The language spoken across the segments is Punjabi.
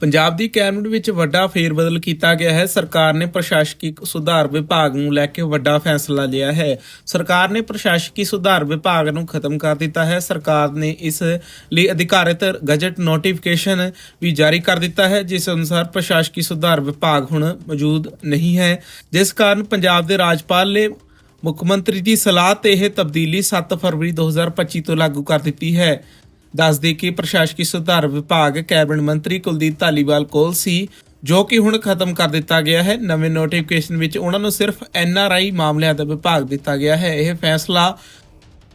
ਪੰਜਾਬ ਦੀ ਕੈਬਨਿਟ ਵਿੱਚ ਵੱਡਾ ਫੇਰਬਦਲ ਕੀਤਾ ਗਿਆ ਹੈ। ਸਰਕਾਰ ਨੇ ਪ੍ਰਸ਼ਾਸਕੀ ਸੁਧਾਰ ਵਿਭਾਗ ਨੂੰ ਲੈ ਕੇ ਵੱਡਾ ਫੈਸਲਾ ਲਿਆ ਹੈ। ਸਰਕਾਰ ਨੇ ਪ੍ਰਸ਼ਾਸਕੀ ਸੁਧਾਰ ਵਿਭਾਗ ਨੂੰ ਖਤਮ ਕਰ ਦਿੱਤਾ ਹੈ। ਸਰਕਾਰ ਨੇ ਇਸ ਲਈ ਅਧਿਕਾਰਿਤ ਗਜਟ ਨੋਟੀਫਿਕੇਸ਼ਨ ਵੀ ਜਾਰੀ ਕਰ ਦਿੱਤਾ ਹੈ, ਜਿਸ ਅਨੁਸਾਰ ਪ੍ਰਸ਼ਾਸਕੀ ਸੁਧਾਰ ਵਿਭਾਗ ਹੁਣ ਮੌਜੂਦ ਨਹੀਂ ਹੈ। ਜਿਸ ਕਾਰਨ ਪੰਜਾਬ ਦੇ ਰਾਜਪਾਲ ਨੇ ਮੁੱਖ ਮੰਤਰੀ ਦੀ ਸਲਾਹ ਤੇ ਇਹ ਤਬਦੀਲੀ 7 ਫਰਵਰੀ 2025 ਤੋਂ ਲਾਗੂ ਕਰ ਦਿੱਤੀ ਹੈ। ਦੱਸਦੇ ਕਿ ਪ੍ਰਸ਼ਾਸਕੀ ਸੁਧਾਰ ਵਿਭਾਗ ਕੈਬਨਿਟ ਮੰਤਰੀ ਕੁਲਦੀਪ ਧਾਲੀਵਾਲ ਕੋਲ ਸੀ, ਜੋ ਕਿ ਹੁਣ ਖਤਮ ਕਰ ਦਿੱਤਾ ਗਿਆ ਹੈ। ਨਵੇਂ ਨੋਟੀਫਿਕੇਸ਼ਨ ਵਿੱਚ ਉਹਨਾਂ ਨੂੰ ਸਿਰਫ ਐੱਨ ਆਰ ਆਈ ਮਾਮਲਿਆਂ ਦਾ ਵਿਭਾਗ ਦਿੱਤਾ ਗਿਆ ਹੈ। ਇਹ ਫੈਸਲਾ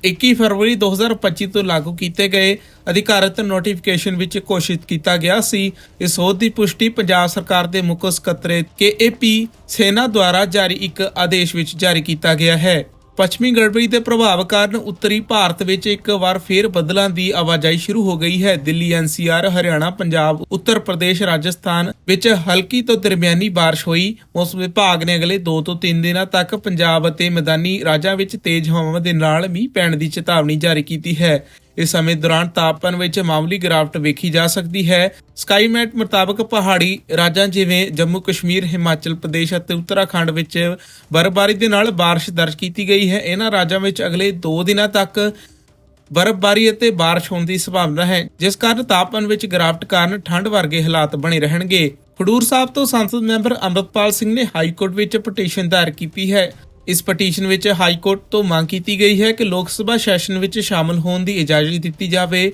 21 ਫਰਵਰੀ 2025 ਤੋਂ ਲਾਗੂ ਕੀਤੇ ਗਏ ਅਧਿਕਾਰਤ ਨੋਟੀਫਿਕੇਸ਼ਨ ਵਿੱਚ ਘੋਸ਼ਿਤ ਕੀਤਾ ਗਿਆ ਸੀ। ਇਸ ਸੋਧ ਦੀ ਪੁਸ਼ਟੀ ਪੰਜਾਬ ਸਰਕਾਰ ਦੇ ਮੁੱਖ ਸਕੱਤਰੇ ਕੇਏਪੀ ਸੈਨਾ ਦੁਆਰਾ ਜਾਰੀ ਇੱਕ ਆਦੇਸ਼ ਵਿੱਚ ਜਾਰੀ ਕੀਤਾ ਗਿਆ ਹੈ। ਪੱਛਮੀ ਗੜਬੜੀ ਦੇ ਪ੍ਰਭਾਵ ਕਾਰਨ ਉੱਤਰੀ ਭਾਰਤ ਵਿੱਚ ਇੱਕ ਵਾਰ ਫੇਰ ਬੱਦਲਾਂ ਦੀ ਆਵਾਜਾਈ ਸ਼ੁਰੂ ਹੋ ਗਈ ਹੈ ਦਿੱਲੀ ਐਨਸੀਆਰ ਹਰਿਆਣਾ ਪੰਜਾਬ ਉੱਤਰ ਪ੍ਰਦੇਸ਼ ਰਾਜਸਥਾਨ ਵਿੱਚ ਹਲਕੀ ਤੋਂ ਦਰਮਿਆਨੀ بارش ਹੋਈ ਮੌਸਮ ਵਿਭਾਗ ਨੇ ਅਗਲੇ 2 ਤੋਂ 3 ਦਿਨਾਂ ਤੱਕ ਪੰਜਾਬ ਅਤੇ ਮੈਦਾਨੀ ਰਾਜਾਂ ਵਿੱਚ ਤੇਜ਼ ਹਵਾਵਾਂ ਦੇ ਨਾਲ ਮੀਂਹ ਪੈਣ ਦੀ ਚੇਤਾਵਨੀ ਜਾਰੀ ਕੀਤੀ ਹੈ ਇਸ ਸਮੇਂ ਦੌਰਾਨ ਤਾਪਮਾਨ ਵਿੱਚ ਮਾਮੂਲੀ ਗਿਰਾਵਟ ਵੇਖੀ ਜਾ ਸਕਦੀ ਹੈ ਸਕਾਈਮੈਟ ਮੁਤਾਬਕ ਪਹਾੜੀ ਰਾਜਾਂ ਜਿਵੇਂ ਜੰਮੂ ਕਸ਼ਮੀਰ ਹਿਮਾਚਲ ਪ੍ਰਦੇਸ਼ ਅਤੇ ਉੱਤਰਾਖੰਡ ਵਿੱਚ ਬਰਫ਼ਬਾਰੀ ਦੇ ਨਾਲ بارش ਦਰਜ ਕੀਤੀ ਗਈ ਹੈ ਇਹਨਾਂ ਰਾਜਾਂ ਵਿੱਚ ਅਗਲੇ 2 ਦਿਨਾਂ ਤੱਕ ਬਰਫ਼ਬਾਰੀ ਅਤੇ بارش ਹੋਣ ਦੀ ਸੰਭਾਵਨਾ ਹੈ ਜਿਸ ਕਾਰਨ ਤਾਪਮਾਨ ਵਿੱਚ ਗਿਰਾਵਟ ਕਾਰਨ ਠੰਡ ਵਰਗੇ ਹਾਲਾਤ ਬਣੇ ਰਹਿਣਗੇ ਖਡੂਰ ਸਾਹਿਬ ਤੋਂ ਸੰਸਦ ਮੈਂਬਰ ਅੰਮ੍ਰਿਤਪਾਲ ਸਿੰਘ ਨੇ ਹਾਈ ਕੋਰਟ ਵਿੱਚ ਪਟੀਸ਼ਨ ਦਾਇਰ ਕੀਤੀ ਹੈ ਇਸ ਪਟੀਸ਼ਨ ਵਿੱਚ ਹਾਈ ਕੋਰਟ ਤੋਂ ਮੰਗ ਕੀਤੀ ਗਈ ਹੈ ਕਿ ਲੋਕ ਸਭਾ ਸੈਸ਼ਨ ਵਿੱਚ ਸ਼ਾਮਲ ਹੋਣ ਦੀ ਇਜਾਜ਼ਤ ਦਿੱਤੀ ਜਾਵੇ।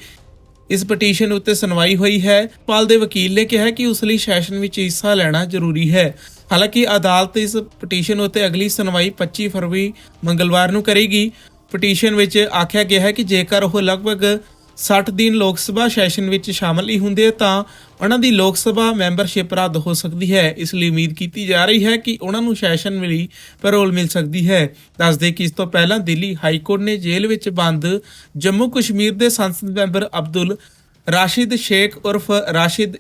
ਇਸ ਪਟੀਸ਼ਨ ਉੱਤੇ ਸੁਣਵਾਈ ਹੋਈ ਹੈ। ਪਾਲ ਦੇ ਵਕੀਲ ਨੇ ਕਿਹਾ ਕਿ ਉਸ ਲਈ ਸੈਸ਼ਨ ਵਿੱਚ ਹਿੱਸਾ ਲੈਣਾ ਜ਼ਰੂਰੀ ਹੈ। ਹਾਲਾਂਕਿ ਅਦਾਲਤ ਇਸ ਪਟੀਸ਼ਨ ਉੱਤੇ ਅਗਲੀ ਸੁਣਵਾਈ 25 ਫਰਵਰੀ ਮੰਗਲਵਾਰ ਨੂੰ ਕਰੇਗੀ। ਪਟੀਸ਼ਨ ਵਿੱਚ ਆਖਿਆ ਗਿਆ ਹੈ ਕਿ ਜੇਕਰ ਉਹ ਲਗਭਗ 60 ਦਿਨ ਲੋਕ ਸਭਾ ਸੈਸ਼ਨ ਵਿੱਚ ਸ਼ਾਮਲ ਹੀ ਹੁੰਦੇ ਤਾਂ ਉਹਨਾਂ ਦੀ ਲੋਕ ਸਭਾ ਮੈਂਬਰਸ਼ਿਪ ਰੱਦ ਹੋ ਸਕਦੀ ਹੈ। ਇਸ ਲਈ ਉਮੀਦ ਕੀਤੀ ਜਾ ਰਹੀ ਹੈ ਕਿ ਉਹਨਾਂ ਨੂੰ ਸੈਸ਼ਨ ਮਿਲੀ ਪੈਰੋਲ ਮਿਲ ਸਕਦੀ ਹੈ। ਦੱਸਦੇ ਕਿ ਇਸ ਤੋਂ ਪਹਿਲਾਂ ਦਿੱਲੀ ਹਾਈ ਕੋਰਟ ਨੇ ਜੇਲ੍ਹ ਵਿੱਚ ਬੰਦ ਜੰਮੂ ਕਸ਼ਮੀਰ ਦੇ ਸੰਸਦ ਮੈਂਬਰ ਅਬਦੁਲ ਰਾਸ਼ਿਦ ਸ਼ੇਖ ਉਰਫ ਰਾਸ਼ਿਦ,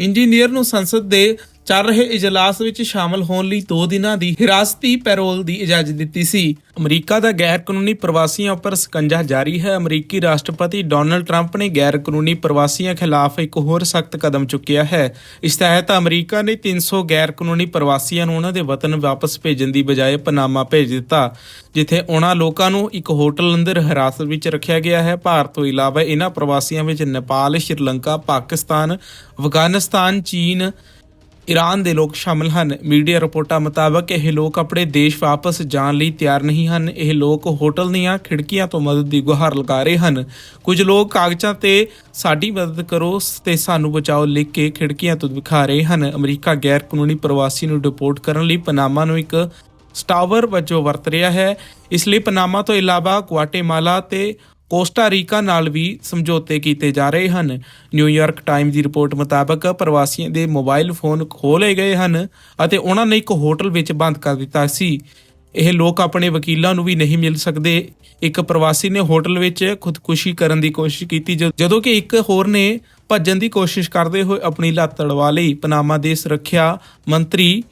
ਇੰਜੀਨੀਅਰ ਨੂੰ ਸੰਸਦ ਦੇ ਚੱਲ ਰਹੇ ਇਜਲਾਸ ਵਿੱਚ ਸ਼ਾਮਲ ਹੋਣ ਲਈ 2 ਦਿਨਾਂ ਦੀ ਹਿਰਾਸਤੀ ਪੈਰੋਲ ਦੀ ਇਜਾਜ਼ਤ ਦਿੱਤੀ ਸੀ। ਅਮਰੀਕਾ ਦਾ ਗੈਰ ਕਾਨੂੰਨੀ ਪ੍ਰਵਾਸੀਆਂ ਉੱਪਰ ਸਕੰਜਾ ਜਾਰੀ ਹੈ। ਅਮਰੀਕੀ ਰਾਸ਼ਟਰਪਤੀ ਡੋਨਲਡ ਟਰੰਪ ਨੇ ਗੈਰ ਕਾਨੂੰਨੀ ਪ੍ਰਵਾਸੀਆਂ ਖਿਲਾਫ ਇੱਕ ਹੋਰ ਸਖਤ ਕਦਮ ਚੁੱਕਿਆ ਹੈ। ਇਸ ਤਹਿਤ ਅਮਰੀਕਾ ਨੇ 300 ਗੈਰ ਕਾਨੂੰਨੀ ਪ੍ਰਵਾਸੀਆਂ ਨੂੰ ਉਹਨਾਂ ਦੇ ਵਤਨ ਵਾਪਸ ਭੇਜਣ ਦੀ ਬਜਾਏ ਪਨਾਮਾ ਭੇਜ ਦਿੱਤਾ, ਜਿੱਥੇ ਉਹਨਾਂ ਲੋਕਾਂ ਨੂੰ ਇੱਕ ਹੋਟਲ ਅੰਦਰ ਹਿਰਾਸਤ ਵਿੱਚ ਰੱਖਿਆ ਗਿਆ ਹੈ। ਭਾਰਤ ਤੋਂ ਇਲਾਵਾ ਇਹਨਾਂ ਪ੍ਰਵਾਸੀਆਂ ਵਿੱਚ ਨੇਪਾਲ, ਸ਼੍ਰੀਲੰਕਾ, ਪਾਕਿਸਤਾਨ, ਅਫਗਾਨਿਸਤਾਨ, ਚੀਨ ਈਰਾਨ ਦੇ ਲੋਕ ਸ਼ਾਮਲ ਹਨ। ਮੀਡੀਆ ਰਿਪੋਰਟਾਂ ਮੁਤਾਬਕ ਇਹ ਲੋਕ ਆਪਣੇ ਦੇਸ਼ ਵਾਪਸ ਜਾਣ ਲਈ ਤਿਆਰ ਨਹੀਂ ਹਨ। ਇਹ ਲੋਕ ਹੋਟਲ ਦੀਆਂ ਖਿੜਕੀਆਂ ਤੋਂ ਮਦਦ ਦੀ ਗੁਹਾਰ ਲਗਾ ਰਹੇ ਹਨ। ਕੁਝ ਲੋਕ ਕਾਗਜ਼ਾਂ ਤੇ ਸਾਡੀ ਮਦਦ ਕਰੋ ਤੇ ਸਾਨੂੰ ਬਚਾਓ ਲਿਖ ਕੇ ਖਿੜਕੀਆਂ ਤੋਂ ਦਿਖਾ ਰਹੇ ਹਨ। ਅਮਰੀਕਾ ਗੈਰ ਕਾਨੂੰਨੀ ਪ੍ਰਵਾਸੀ ਨੂੰ ਡਿਪੋਰਟ ਕਰਨ ਲਈ ਪਨਾਮਾ ਨੂੰ ਇੱਕ ਸਟਾਵਰ ਵਜੋਂ ਵਰਤ ਰਿਹਾ ਹੈ। ਇਸ ਲਈ ਪਨਾਮਾ ਤੋਂ ਇਲਾਵਾ ਕੁਆਟੇਮਾਲਾ ਤੇ ਕੋਸਟਾ ਰੀਕਾ ਨਾਲ ਵੀ ਸਮਝੌਤੇ ਕੀਤੇ ਜਾ ਰਹੇ ਹਨ। ਨਿਊਯਾਰਕ ਟਾਈਮ ਦੀ ਰਿਪੋਰਟ ਮੁਤਾਬਕ ਪ੍ਰਵਾਸੀਆਂ ਦੇ ਮੋਬਾਈਲ ਫੋਨ ਖੋਲੇ ਗਏ ਹਨ ਅਤੇ ਉਹਨਾਂ ਨੇ ਇੱਕ ਹੋਟਲ ਵਿੱਚ ਬੰਦ ਕਰ ਦਿੱਤਾ ਸੀ। ਇਹ ਲੋਕ ਆਪਣੇ ਵਕੀਲਾਂ ਨੂੰ ਵੀ ਨਹੀਂ ਮਿਲ ਸਕਦੇ। ਇੱਕ ਪ੍ਰਵਾਸੀ ਨੇ ਹੋਟਲ ਵਿੱਚ ਖੁਦਕੁਸ਼ੀ ਕਰਨ ਦੀ ਕੋਸ਼ਿਸ਼ ਕੀਤੀ ਜ- ਜਦੋਂ ਕਿ ਇੱਕ ਹੋਰ ਨੇ ਭੱਜਣ ਦੀ ਕੋਸ਼ਿਸ਼ ਕਰਦੇ ਹੋਏ ਆਪਣੀ ਲੱਤ ਤੜਵਾ ਲਈ। ਪਨਾਮਾ ਦੇ ਸੁਰੱਖਿਆ ਮੰਤਰੀ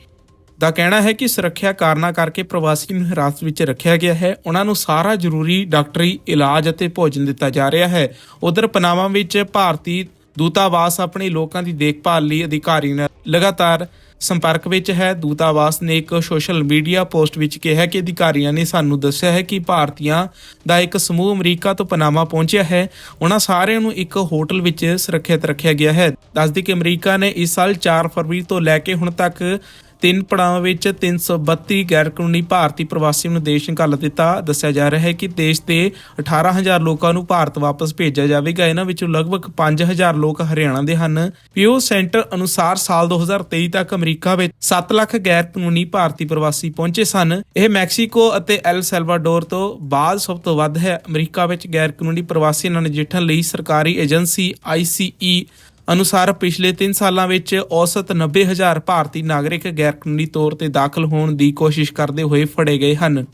ਦਾ ਕਹਿਣਾ ਹੈ ਕਿ ਸੁਰੱਖਿਆ ਕਾਰਨਾਂ ਕਰਕੇ ਪ੍ਰਵਾਸੀ ਨੂੰ ਹਿਰਾਸਤ ਵਿੱਚ ਰੱਖਿਆ ਗਿਆ ਹੈ। ਉਹਨਾਂ ਨੂੰ ਸਾਰਾ ਜ਼ਰੂਰੀ ਡਾਕਟਰੀ ਇਲਾਜ ਅਤੇ ਭੋਜਨ ਦਿੱਤਾ ਜਾ ਰਿਹਾ ਹੈ। ਉਧਰ ਪਨਾਮਾ ਵਿੱਚ ਭਾਰਤੀ ਦੂਤਾਵਾਸ ਆਪਣੇ ਲੋਕਾਂ ਦੀ ਦੇਖਭਾਲ ਲਈ ਅਧਿਕਾਰੀ ਨਾਲ ਲਗਾਤਾਰ ਸੰਪਰਕ ਵਿੱਚ ਹੈ। ਦੂਤਾਵਾਸ ਨੇ ਇੱਕ ਸੋਸ਼ਲ ਮੀਡੀਆ ਪੋਸਟ ਵਿੱਚ ਕਿਹਾ ਕਿ ਅਧਿਕਾਰੀਆਂ ਨੇ ਸਾਨੂੰ ਦੱਸਿਆ ਹੈ ਕਿ ਭਾਰਤੀਆਂ ਦਾ ਇੱਕ ਸਮੂਹ ਅਮਰੀਕਾ ਤੋਂ ਪਨਾਮਾ ਪਹੁੰਚਿਆ ਹੈ। ਉਹਨਾਂ ਸਾਰਿਆਂ ਨੂੰ ਇੱਕ ਹੋਟਲ ਵਿੱਚ ਸੁਰੱਖਿਅਤ ਰੱਖਿਆ ਗਿਆ ਹੈ। ਦੱਸਦੀ ਕਿ ਅਮਰੀਕਾ ਨੇ ਇਸ ਸਾਲ 4 ਫਰਵਰੀ ਤੋਂ ਲੈ ਕੇ ਹੁਣ ਤੱਕ ਤਿੰਨ ਪੜਾਵਾਂ ਵਿੱਚ 332 ਗੈਰ ਕਾਨੂੰਨੀ ਭਾਰਤੀ ਪ੍ਰਵਾਸੀ ਨੂੰ ਦੇਸ਼ ਘੱਲ ਦਿੱਤਾ। ਦੱਸਿਆ ਜਾ ਰਿਹਾ ਹੈ ਕਿ ਦੇਸ਼ ਦੇ 18000 ਲੋਕਾਂ ਨੂੰ ਭਾਰਤ ਵਾਪਸ ਭੇਜਿਆ ਜਾਵੇਗਾ। ਇਹਨਾਂ ਵਿੱਚੋਂ ਲਗਭਗ 5000 ਲੋਕ ਹਰਿਆਣਾ ਦੇ ਹਨ। ਪਿਓ ਸੈਂਟਰ ਅਨੁਸਾਰ ਸਾਲ 2023 ਤੱਕ ਅਮਰੀਕਾ ਵਿੱਚ 7 ਲੱਖ ਗੈਰ ਕਾਨੂੰਨੀ ਭਾਰਤੀ ਪ੍ਰਵਾਸੀ ਪਹੁੰਚੇ ਸਨ। ਇਹ ਮੈਕਸੀਕੋ ਅਤੇ ਐਲ ਸੈਲਵਾਡੋਰ ਤੋਂ ਬਾਅਦ ਸਭ ਤੋਂ ਵੱਧ ਹੈ। ਅਮਰੀਕਾ ਵਿੱਚ ਗੈਰ ਕਾਨੂੰਨੀ ਪ੍ਰਵਾਸੀਆਂ ਨਾਲ ਨਜਿੱਠਣ ਲਈ ਸਰਕਾਰੀ ਏਜੰਸੀ ICE ਅਨੁਸਾਰ ਪਿਛਲੇ 3 ਸਾਲਾਂ ਵਿੱਚ ਔਸਤ 90000 ਭਾਰਤੀ ਨਾਗਰਿਕ ਗੈਰ ਕਾਨੂੰਨੀ ਤੌਰ ਤੇ ਦਾਖਲ ਹੋਣ ਦੀ ਕੋਸ਼ਿਸ਼ ਕਰਦੇ ਹੋਏ ਫੜੇ ਗਏ ਹਨ।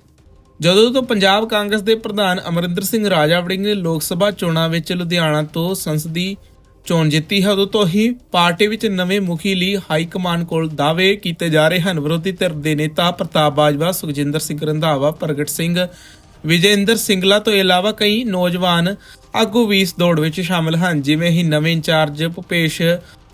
ਜਦੋਂ ਤੋਂ ਪੰਜਾਬ ਕਾਂਗਰਸ ਦੇ ਪ੍ਰਧਾਨ ਅਮਰਿੰਦਰ ਸਿੰਘ ਰਾਜਾ ਵੜਿੰਗ ਨੇ ਲੋਕ ਸਭਾ ਚੋਣਾਂ ਵਿੱਚ ਲੁਧਿਆਣਾ ਤੋਂ ਸੰਸਦੀ ਚੋਣ ਜਿੱਤੀ ਹੈ, ਉਦੋਂ ਤੋਂ ਹੀ ਪਾਰਟੀ ਵਿੱਚ ਨਵੇਂ ਮੁਖੀ ਲਈ ਹਾਈ ਕਮਾਂਡ ਕੋਲ ਦਾਅਵੇ ਕੀਤੇ ਜਾ ਰਹੇ ਹਨ। ਵਿਰੋਧੀ ਧਿਰ ਦੇ ਨੇਤਾ ਪ੍ਰਤਾਪ ਬਾਜਵਾ, ਸੁਖਜਿੰਦਰ ਸਿੰਘ ਰੰਧਾਵਾ, ਪ੍ਰਗਟ ਸਿੰਘ ਵਿਜੇਂਦਰ ਸਿੰਗਲਾ ਤੋਂ ਇਲਾਵਾ ਕਈ ਨੌਜਵਾਨ ਆਗੂ ਵੀ ਇਸ ਦੌੜ ਵਿੱਚ ਸ਼ਾਮਲ ਹਨ, ਜਿਵੇਂ ਹੀ ਨਵੇਂ ਇੰਚਾਰਜ ਭੁਪੇਸ਼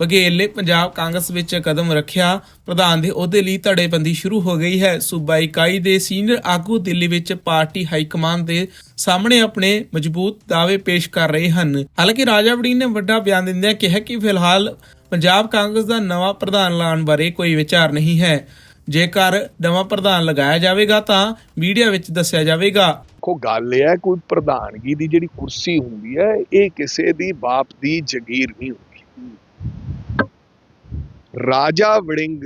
ਬਘੇਲ ਨੇ ਪੰਜਾਬ ਕਾਂਗਰਸ ਵਿੱਚ ਕਦਮ ਰੱਖਿਆ। ਪ੍ਰਧਾਨ ਦੇ ਅਹੁਦੇ ਲਈ ਧੜੇਬੰਦੀ ਸ਼ੁਰੂ ਹੋ ਗਈ ਹੈ। ਸੂਬਾ ਇਕਾਈ ਦੇ ਸੀਨੀਅਰ ਆਗੂ ਦਿੱਲੀ ਵਿੱਚ ਪਾਰਟੀ ਹਾਈ ਕਮਾਂਡ ਦੇ ਸਾਹਮਣੇ ਆਪਣੇ ਮਜ਼ਬੂਤ ਦਾਅਵੇ ਪੇਸ਼ ਕਰ ਰਹੇ ਹਨ। ਹਾਲਾਂਕਿ ਰਾਜਾ ਵੜਿੰਗ ਨੇ ਵੱਡਾ ਬਿਆਨ ਦਿੰਦਿਆਂ ਕਿਹਾ ਕਿ ਫਿਲਹਾਲ ਪੰਜਾਬ ਕਾਂਗਰਸ ਦਾ ਨਵਾਂ ਪ੍ਰਧਾਨ ਲਾਉਣ ਬਾਰੇ ਕੋਈ ਵਿਚਾਰ ਨਹੀਂ ਹੈ। ਜੇਕਰ ਨਵਾਂ ਪ੍ਰਧਾਨ ਲਗਾਇਆ ਜਾਵੇਗਾ ਤਾਂ ਮੀਡੀਆ ਵਿੱਚ ਦੱਸਿਆ ਜਾਵੇਗਾ। ਦੇਖੋ, ਗੱਲ ਇਹ ਹੈ, ਕੋਈ ਪ੍ਰਧਾਨਗੀ ਦੀ ਜਿਹੜੀ ਕੁਰਸੀ ਹੁੰਦੀ ਹੈ, ਇਹ ਕਿਸੇ ਦੀ ਬਾਪ ਦੀ ਜ਼ਗੀਰ ਨਹੀਂ ਹੁੰਦੀ। ਰਾਜਾ ਵੜਿੰਗ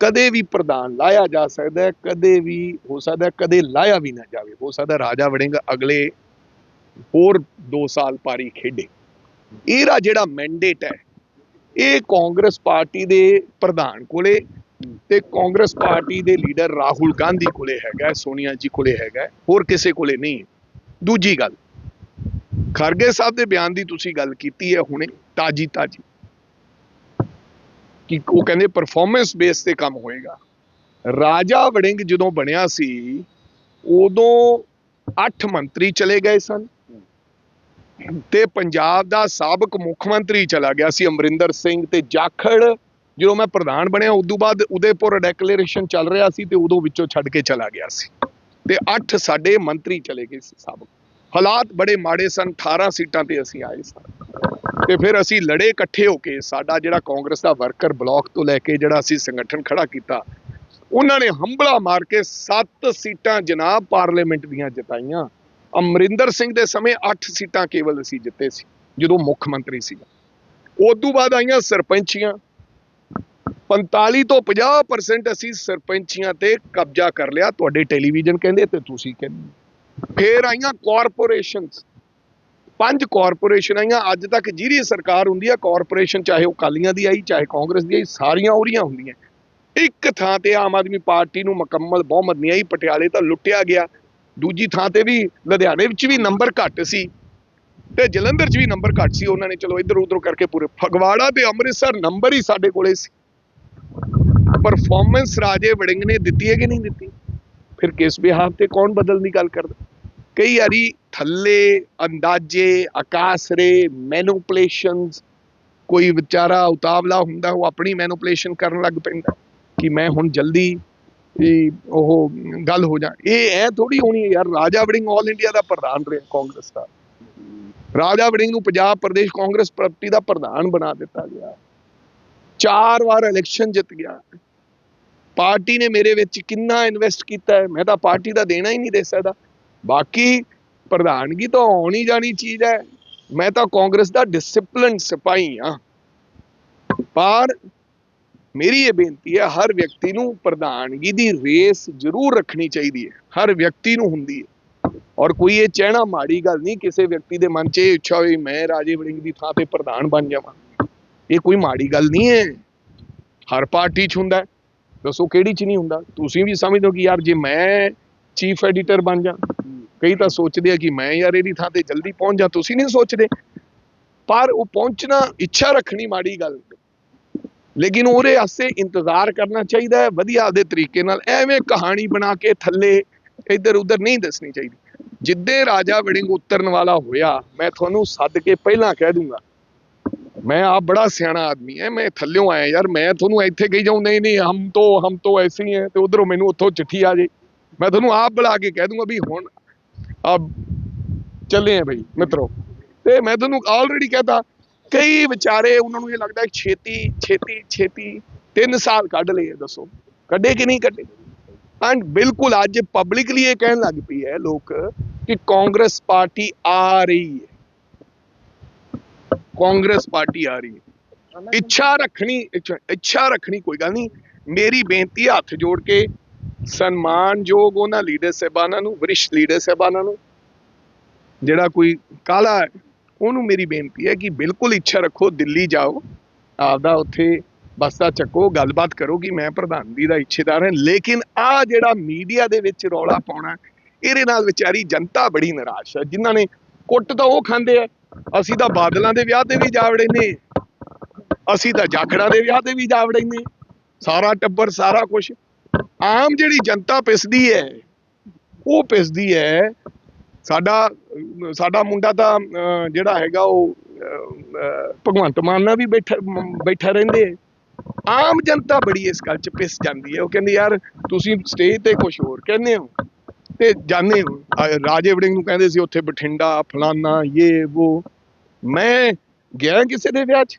ਕਦੇ ਵੀ ਪ੍ਰਧਾਨ ਲਾਇਆ ਜਾ ਸਕਦਾ ਹੈ, ਕਦੇ ਵੀ ਹੋ ਸਕਦਾ ਕਦੇ ਲਾਇਆ ਵੀ ਨਾ ਜਾਵੇ। ਹੋ ਸਕਦਾ ਰਾਜਾ ਵੜਿੰਗ ਅਗਲੇ ਹੋਰ 2 ਸਾਲ ਪਾਰੀ ਖੇਡੇ। ਇਹਦਾ ਜਿਹੜਾ ਮੈਂਡੇਟ ਹੈ, ਇਹ ਕਾਂਗਰਸ ਪਾਰਟੀ ਦੇ ਪ੍ਰਧਾਨ ਕੋਲੇ ਤੇ ਕਾਂਗਰਸ ਪਾਰਟੀ ਦੇ ਲੀਡਰ ਰਾਹੁਲ ਗਾਂਧੀ ਕੋਲੇ ਹੈਗਾ, ਸੋਨੀਆ ਜੀ ਕੋਲੇ ਹੈਗਾ, ਹੋਰ ਕਿਸੇ ਕੋਲੇ ਨਹੀਂ। ਦੂਜੀ ਗੱਲ, ਖਰਗੇ ਸਾਹਿਬ ਦੇ ਬਿਆਨ ਦੀ ਤੁਸੀਂ ਗੱਲ ਕੀਤੀ ਹੈ ਹੁਣੇ, ਤਾਜੀ ਤਾਜੀ। ਕਿ ਉਹ ਕਹਿੰਦੇ ਪਰਫਾਰਮੈਂਸ ਬੇਸ ਤੇ ਕੰਮ ਹੋਏਗਾ। ਰਾਜਾ ਵੜਿੰਗ ਜਦੋਂ ਬਣਿਆ ਸੀ, ਉਦੋਂ 8 ਮੰਤਰੀ ਚਲੇ ਗਏ ਸਨ। ਤੇ ਪੰਜਾਬ ਦਾ ਸਾਬਕ ਮੁੱਖ ਮੰਤਰੀ ਚਲਾ ਗਿਆ ਸੀ ਅਮਰਿੰਦਰ ਸਿੰਘ ਤੇ ਜਾਖੜ। ਜਦੋਂ ਮੈਂ ਪ੍ਰਧਾਨ ਬਣਿਆ, ਉਦੋਂ ਬਾਅਦ ਉਦੇਪੁਰ ਡੈਕਲੇਰੇਸ਼ਨ ਚੱਲ ਰਿਹਾ ਸੀ ਤੇ ਉਦੋਂ ਵਿੱਚੋਂ ਛੱਡ ਕੇ ਚਲਾ ਗਿਆ ਸੀ। ਤੇ 8 ਸਾਡੇ ਮੰਤਰੀ ਚਲੇ ਗਏ ਸੀ ਸਾਬਕ ਹਾਲਾਤ ਬੜੇ ਮਾੜੇ ਸਨ 18 ਸੀਟਾਂ ਤੇ ਅਸੀਂ ਆਏ ਸਾਂ। ਤੇ ਫਿਰ ਅਸੀਂ ਲੜੇ ਇਕੱਠੇ ਹੋ ਕੇ, ਸਾਡਾ ਜਿਹੜਾ ਕਾਂਗਰਸ ਦਾ ਵਰਕਰ ਬਲਾਕ ਤੋਂ ਲੈ ਕੇ ਜਿਹੜਾ ਅਸੀਂ ਸੰਗਠਨ ਖੜਾ ਕੀਤਾ, ਉਹਨਾਂ ਨੇ ਹੰਬਲਾ ਮਾਰ ਕੇ 7 ਸੀਟਾਂ ਜਨਾਬ ਪਾਰਲੀਮੈਂਟ ਦੀਆਂ ਜਿਤਾਈਆਂ। ਅਮਰਿੰਦਰ ਸਿੰਘ ਦੇ ਸਮੇਂ 8 ਸੀਟਾਂ ਕੇਵਲ ਅਸੀਂ ਜਿੱਤੇ ਸੀ, ਜਦੋਂ ਮੁੱਖ ਮੰਤਰੀ ਸੀਗਾ। ਉਦੋਂ ਬਾਅਦ ਆਈਆਂ ਸਰਪੰਚੀਆਂ 45 ਤੋਂ 50% ਅਸੀਂ ਸਰਪੰਚੀਆਂ ਤੇ ਕਬਜ਼ਾ ਕਰ ਲਿਆ, ਤੁਹਾਡੇ ਟੈਲੀਵਿਜ਼ਨ ਕਹਿੰਦੇ ਤੇ ਤੁਸੀਂ ਕਹਿੰਦੇ। ਫੇਰ ਆਈਆਂ ਕਾਰਪੋਰੇਸ਼ਨਸ ਪੰਜ ਕਾਰਪੋਰੇਸ਼ਨ ਆਈਆਂ, ਅੱਜ ਤੱਕ ਜਿਹੜੀ ਸਰਕਾਰ ਹੁੰਦੀ ਆ ਕਾਰਪੋਰੇਸ਼ਨ ਚਾਹੇ ਉਹ ਕਾਲੀਆਂ ਦੀ ਆਈ, ਚਾਹੇ ਕਾਂਗਰਸ ਦੀ ਆਈ, ਸਾਰੀਆਂ ਉਹਰੀਆਂ ਹੁੰਦੀਆਂ। ਇੱਕ ਥਾਂ ਤੇ ਆਮ ਆਦਮੀ ਪਾਰਟੀ ਨੂੰ ਮੁਕੰਮਲ ਬਹੁਮਤ ਨਹੀਂ ਆਈ, ਪਟਿਆਲੇ ਤਾਂ ਲੁੱਟਿਆ ਗਿਆ। ਦੂਜੀ ਥਾਂ ਤੇ ਵੀ ਲੁਧਿਆਣੇ ਵਿੱਚ ਵੀ ਨੰਬਰ ਘੱਟ ਸੀ ਤੇ ਜਲੰਧਰ 'ਚ ਵੀ ਨੰਬਰ ਘੱਟ ਸੀ। ਉਹਨਾਂ ਨੇ ਚਲੋ ਇੱਧਰ ਉੱਧਰ ਕਰਕੇ ਪੂਰੇ ਫਗਵਾੜਾ ਤੇ ਅੰਮ੍ਰਿਤਸਰ ਨੰਬਰ ਹੀ ਸਾਡੇ ਕੋਲੇ ਸੀ। ਪਰਫਾਰਮੈਂਸ ਰਾਜੇ ਵੜਿੰਗ ਨੇ ਦਿੱਤੀ ਹੈ ਕਿ ਨਹੀਂ ਦਿੱਤੀ? ਫਿਰ ਕਿਸ ਬਿਹਾਫ ਤੇ ਕੌਣ ਬਦਲਣ ਦੀ ਗੱਲ ਕਰਦਾ? ਕਈ ਵਾਰੀ ਥੱਲੇ, ਅੰਦਾਜ਼ੇ, ਆਕਾਸਰੇ ਮੈਨੂਪਲੇਸ਼ਨਸ ਕੋਈ ਵਿਚਾਰਾ ਉਤਾਵਲਾ ਹੁੰਦਾ, ਉਹ ਆਪਣੀ ਮੈਨੂਪਲੇਸ਼ਨ ਕਰਨ ਲੱਗ ਪੈਂਦਾ ਕਿ ਮੈਂ ਹੁਣ ਜਲਦੀ ਉਹ ਗੱਲ ਹੋ ਜਾ। ਇਹ ਐ ਥੋੜੀ ਹੋਣੀ ਯਾਰ, ਰਾਜਾ ਵੜਿੰਗ ਆਲ ਇੰਡੀਆ ਦਾ ਪ੍ਰਧਾਨ ਰਿਹਾ ਕਾਂਗਰਸ ਦਾ। ਰਾਜਾ ਵੜਿੰਗ ਨੂੰ ਪੰਜਾਬ ਪ੍ਰਦੇਸ਼ ਕਾਂਗਰਸ ਪਾਰਟੀ ਦਾ ਪ੍ਰਧਾਨ ਬਣਾ ਦਿੱਤਾ ਗਿਆ। ਚਾਰ ਵਾਰ ਇਲੈਕਸ਼ਨ ਜਿੱਤ ਗਿਆ। ਪਾਰਟੀ ਨੇ ਮੇਰੇ ਵਿੱਚ ਕਿੰਨਾ ਇਨਵੈਸਟ ਕੀਤਾ ਹੈ। ਮੈਂ ਤਾਂ ਪਾਰਟੀ ਦਾ ਦੇਣਾ ਹੀ ਨਹੀਂ ਦੇ ਸਕਦਾ। ਬਾਕੀ ਪ੍ਰਧਾਨਗੀ ਤਾਂ ਆਉਣੀ ਜਾਣੀ ਚੀਜ਼ ਹੈ। ਮੈਂ ਤਾਂ ਕਾਂਗਰਸ ਦਾ ਡਿਸਪਲਿਨ ਸਿਪਾਹੀ ਆ ਪਰ ਮੇਰੀ ਇਹ ਬੇਨਤੀ ਹੈ, ਹਰ ਵਿਅਕਤੀ ਨੂੰ ਪ੍ਰਧਾਨਗੀ ਦੀ ਰੇਸ ਜ਼ਰੂਰ ਰੱਖਣੀ ਚਾਹੀਦੀ ਹੈ। ਹਰ ਵਿਅਕਤੀ ਨੂੰ ਹੁੰਦੀ ਹੈ। ਔਰ ਕੋਈ ਇਹ ਕਹਿਣਾ ਮਾੜੀ ਗੱਲ ਨਹੀਂ, ਕਿਸੇ ਵਿਅਕਤੀ ਦੇ ਮਨ 'ਚ ਇਹ ਇੱਛਾ ਹੋਈ ਮੈਂ ਰਾਜੇ ਵੜਿੰਗ ਦੀ ਥਾਂ ਤੇ ਪ੍ਰਧਾਨ ਬਣ ਜਾਵਾਂ। ਇਹ ਕੋਈ ਮਾੜੀ ਗੱਲ ਨਹੀਂ ਹੈ। ਹਰ ਪਾਰਟੀ 'ਚ ਹੁੰਦਾ ਹੈ। ਦੱਸੋ ਕਿਹੜੀ 'ਚ ਨਹੀਂ ਹੁੰਦਾ? ਤੁਸੀਂ ਵੀ ਸਮਝਦੇ ਹੋ ਕਿ ਯਾਰ ਜੇ ਮੈਂ ਚੀਫ ਐਡੀਟਰ ਬਣ ਜਾ, ਕਈ ਤਾਂ ਸੋਚਦੇ ਆ ਕਿ ਮੈਂ ਯਾਰ ਇਹਦੀ ਥਾਂ ਤੇ ਜਲਦੀ ਪਹੁੰਚ ਜਾ, ਤੁਸੀਂ ਨਹੀਂ ਸੋਚਦੇ। ਪਰ ਉਹ ਪਹੁੰਚਣਾ, ਇੱਛਾ ਰੱਖਣੀ ਮਾੜੀ ਗੱਲ। ਲੇਕਿਨ ਉਹਦੇ ਵਾਸਤੇ ਇੰਤਜ਼ਾਰ ਕਰਨਾ ਚਾਹੀਦਾ ਹੈ, ਵਧੀਆ ਦੇ ਤਰੀਕੇ ਨਾਲ, ਐਵੇਂ ਕਹਾਣੀ ਬਣਾ ਕੇ ਥੱਲੇ ਇੱਧਰ ਉੱਧਰ ਨਹੀਂ ਦੱਸਣੀ ਚਾਹੀਦੀ। ਜਿੱਦੇ ਰਾਜਾ ਵੜਿੰਗ ਉਤਰਨ ਵਾਲਾ ਹੋਇਆ, ਮੈਂ ਤੁਹਾਨੂੰ ਸੱਦ ਕੇ ਪਹਿਲਾਂ ਕਹਿ ਦੂੰਗਾ ਮੈਂ ਆਪ ਬੜਾ ਸਿਆਣਾ ਆਦਮੀ ਹੈ ਮੈਂ ਥੱਲਿਓਂ ਆਇਆ ਯਾਰ ਮੈਂ ਤੁਹਾਨੂੰ ਇੱਥੇ ਕਹੀ ਜਾਉਂ ਨਹੀਂ ਨਹੀਂ ਹਮ ਤੋਂ ਹਮ ਤੋਂ ਐਸੇ ਹੀ ਹੈ ਤੇ ਉਧਰੋਂ ਮੈਨੂੰ ਉੱਥੋਂ ਚਿੱਠੀ ਆ ਜੇ ਮੈਂ ਤੁਹਾਨੂੰ ਆਪ ਬੁਲਾ ਕੇ ਕਹਿ ਦੂੰਗਾ ਵੀ ਹੁਣ ਅਬ ਚੱਲੇ ਆ ਬਈ ਮਿੱਤਰੋ ਤੇ ਮੈਂ ਤੁਹਾਨੂੰ ਆਲਰੇਡੀ ਕਹਤਾ ਕਈ ਵਿਚਾਰੇ ਉਹਨਾਂ ਨੂੰ ਇਹ ਲੱਗਦਾ ਛੇਤੀ ਛੇਤੀ ਛੇਤੀ 3 ਸਾਲ ਕੱਢ ਲਏ ਦੱਸੋ ਕੱਢੇ ਕਿ ਨਹੀਂ ਕੱਢੇ ਐਂਡ ਬਿਲਕੁਲ ਅੱਜ ਪਬਲਿਕਲੀ ਇਹ ਕਹਿਣ ਲੱਗ ਪਈ ਹੈ ਲੋਕ ਕਿ ਕਾਂਗਰਸ ਪਾਰਟੀ ਆ ਰਹੀ ਹੈ ਕਾਂਗਰਸ ਪਾਰਟੀ ਆ ਰਹੀ ਹੈ ਇੱਛਾ ਰੱਖਣੀ ਇੱਛਾ- ਰੱਖਣੀ ਕੋਈ ਗੱਲ ਨਹੀਂ। ਮੇਰੀ ਬੇਨਤੀ ਹੱਥ ਜੋੜ ਕੇ ਸਨਮਾਨਯੋਗ ਉਹਨਾਂ ਲੀਡਰ ਸਾਹਿਬਾਨਾਂ ਨੂੰ ਵਰਿਸ਼ ਲੀਡਰ ਸਾਹਿਬਾਨਾਂ ਨੂੰ ਜਿਹੜਾ ਕੋਈ ਕਾਲਾ ਹੈ ਉਹਨੂੰ ਮੇਰੀ ਬੇਨਤੀ ਹੈ ਕਿ ਬਿਲਕੁਲ ਇੱਛਾ ਰੱਖੋ ਦਿੱਲੀ ਜਾਓ ਆਪਦਾ ਉੱਥੇ ਬਸਤਾ ਚੱਕੋ ਗੱਲਬਾਤ ਕਰੋ ਕਿ ਮੈਂ ਪ੍ਰਧਾਨਗੀ ਦਾ ਇੱਛੇਦਾਰ ਹਾਂ। ਲੇਕਿਨ ਆ ਜਿਹੜਾ ਮੀਡੀਆ ਦੇ ਵਿੱਚ ਰੌਲਾ ਪਾਉਣਾ ਇਹਦੇ ਨਾਲ ਵਿਚਾਰੀ ਜਨਤਾ ਬੜੀ ਨਿਰਾਸ਼ ਹੈ। ਜਿਨ੍ਹਾਂ ਨੇ ਕੁੱਟ ਤਾਂ ਉਹ ਖਾਂਦੇ ਆ ਅਸੀਂ ਤਾਂ ਬਾਦਲਾਂ ਦੇ ਵਿਆਹ ਤੇ ਵੀ ਜਾ ਵੜੇ ਨੇ ਅਸੀਂ ਤਾਂ ਜਾਖੜਾਂ ਦੇ ਵਿਆਹ ਤੇ ਵੀ ਜਾ ਵੜੇ ਨੇ ਸਾਰਾ ਟੱਬਰ ਸਾਰਾ ਕੁਝ ਆਮ ਜਿਹੜੀ ਜਨਤਾ ਪਿਸਦੀ ਹੈ ਉਹ ਪਿਸਦੀ ਹੈ ਸਾਡਾ ਸਾਡਾ ਮੁੰਡਾ ਤਾਂ ਅਹ, ਜਿਹੜਾ ਹੈਗਾ ਉਹ ਭਗਵੰਤ ਮਾਨ ਨਾਲ ਵੀ ਬੈਠਾ ਬੈਠਾ ਰਹਿੰਦੇ ਹੈ। ਆਮ ਜਨਤਾ ਬੜੀ ਇਸ ਗੱਲ 'ਚ ਪਿਸ ਜਾਂਦੀ ਹੈ। ਉਹ ਕਹਿੰਦੀ ਯਾਰ ਤੁਸੀਂ ਸਟੇਜ ਤੇ ਕੁਝ ਹੋਰ ਕਹਿੰਦੇ ਹੋ? ਤੇ ਜਾਣੇ ਰਾਜੇ ਵੜਿੰਗ ਨੂੰ ਕਹਿੰਦੇ ਸੀ, ਉੱਥੇ ਬਠਿੰਡਾ, ਫਲਾਨਾ ਇਹ ਉਹ ਮੈਂ ਗਿਆ ਕਿਸੇ ਦੇ ਵਿਆਹ 'ਚ?